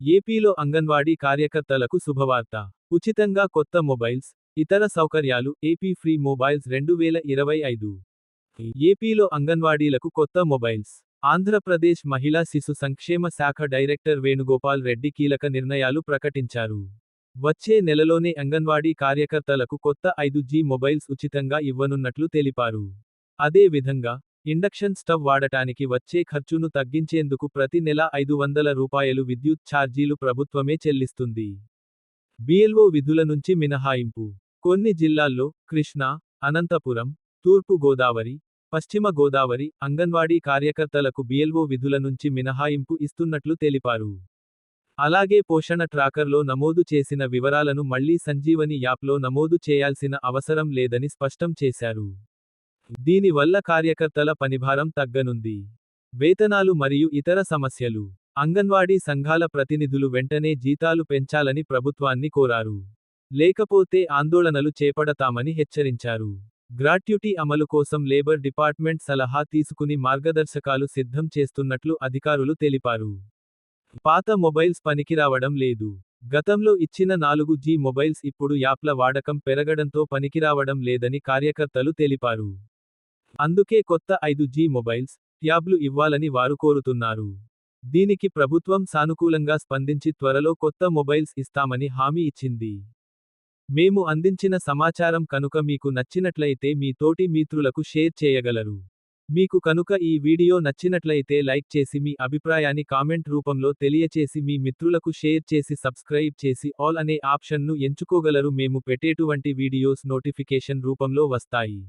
ఏపీలో అంగన్వాడీ కార్యకర్తలకు శుభవార్త. ఉచితంగా కొత్త మొబైల్స్ ఇతర సౌకర్యాలు ఏపీ ఫ్రీ మొబైల్స్ రెండు వేల ఇరవై ఐదు. ఏపీలో అంగన్వాడీలకు కొత్త మొబైల్స్. ఆంధ్రప్రదేశ్ మహిళా శిశు సంక్షేమ శాఖ డైరెక్టర్ వేణుగోపాల్ రెడ్డి కీలక నిర్ణయాలు ప్రకటించారు. వచ్చే నెలలోనే అంగన్వాడీ కార్యకర్తలకు కొత్త ఐదు జీ మొబైల్స్ ఉచితంగా ఇవ్వనున్నట్లు తెలిపారు. అదే విధంగా ఇండక్షన్ స్టవ్ వాడటానికి వచ్చే ఖర్చును తగ్గించేందుకు ప్రతి నెల ఐదు వందల రూపాయలు విద్యుత్ ఛార్జీలు ప్రభుత్వమే చెల్లిస్తుంది. బిఎల్ఓ విధుల నుంచి మినహాయింపు. కొన్ని జిల్లాల్లో కృష్ణా అనంతపురం తూర్పు గోదావరి పశ్చిమ గోదావరి అంగన్వాడీ కార్యకర్తలకు బిఎల్ఓ విధుల నుంచి మినహాయింపు ఇస్తున్నట్లు తెలిపారు. అలాగే పోషణ ట్రాకర్లో నమోదు చేసిన వివరాలను మళ్ళీ సంజీవని యాప్లో నమోదు చేయాల్సిన అవసరం లేదని స్పష్టం చేశారు. దీనివల్ల కార్యకర్తల పనిభారం తగ్గనుంది. వేతనాలు మరియు ఇతర సమస్యలు. అంగన్వాడీ సంఘాల ప్రతినిధులు వెంటనే జీతాలు పెంచాలని ప్రభుత్వాన్ని కోరారు. లేకపోతే ఆందోళనలు చేపడతామని హెచ్చరించారు. గ్రాట్యుటీ అమలు కోసం లేబర్ డిపార్ట్మెంట్ సలహా తీసుకుని మార్గదర్శకాలు సిద్ధం చేస్తున్నట్లు అధికారులు తెలిపారు. పాత మొబైల్స్ పనికిరావడం లేదు. గతంలో ఇచ్చిన నాలుగు జీ మొబైల్స్ ఇప్పుడు యాప్ల వాడకం పెరగడంతో పనికిరావడం లేదని కార్యకర్తలు తెలిపారు. అందుకే కొత్త ఐదు జీ మొబైల్స్ ట్యాబ్లు ఇవ్వాలని వారు కోరుతున్నారు. దీనికి ప్రభుత్వం సానుకూలంగా స్పందించి త్వరలో కొత్త మొబైల్స్ ఇస్తామని హామీ ఇచ్చింది. మేము అందించిన సమాచారం కనుక మీకు నచ్చినట్లయితే మీ తోటి మిత్రులకు షేర్ చేయగలరు. మీకు కనుక ఈ వీడియో నచ్చినట్లయితే లైక్ చేసి మీ అభిప్రాయాన్ని కామెంట్ రూపంలో తెలియచేసి మీ మిత్రులకు షేర్ చేసి సబ్స్క్రైబ్ చేసి ఆల్ అనే ఆప్షన్ను ఎంచుకోగలరు. మేము పెట్టేటువంటి వీడియోస్ నోటిఫికేషన్ రూపంలో వస్తాయి.